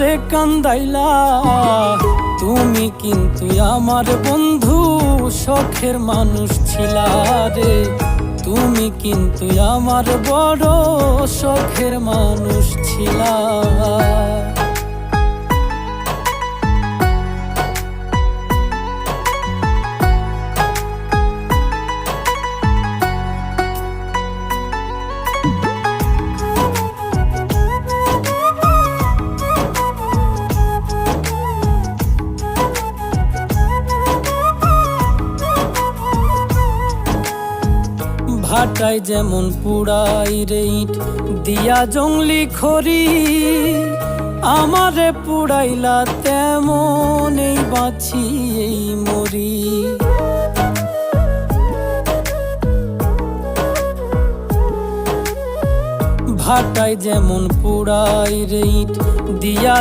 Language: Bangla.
রে কান্দাইলা, তুমি কিন্তু আমার বন্ধু শখের মানুষ ছিলা রে। তুমি কিন্তু আমার বড় শখের মানুষ ছিলা ভাটায় যেমন পুড়াই রে ইট দিয়া জঙ্গলি খরি আমারে পুড়াইলা তেমন এই বাঁচি এই মরি। ভাটায় যেমন পুড়াই রে ইট দিয়া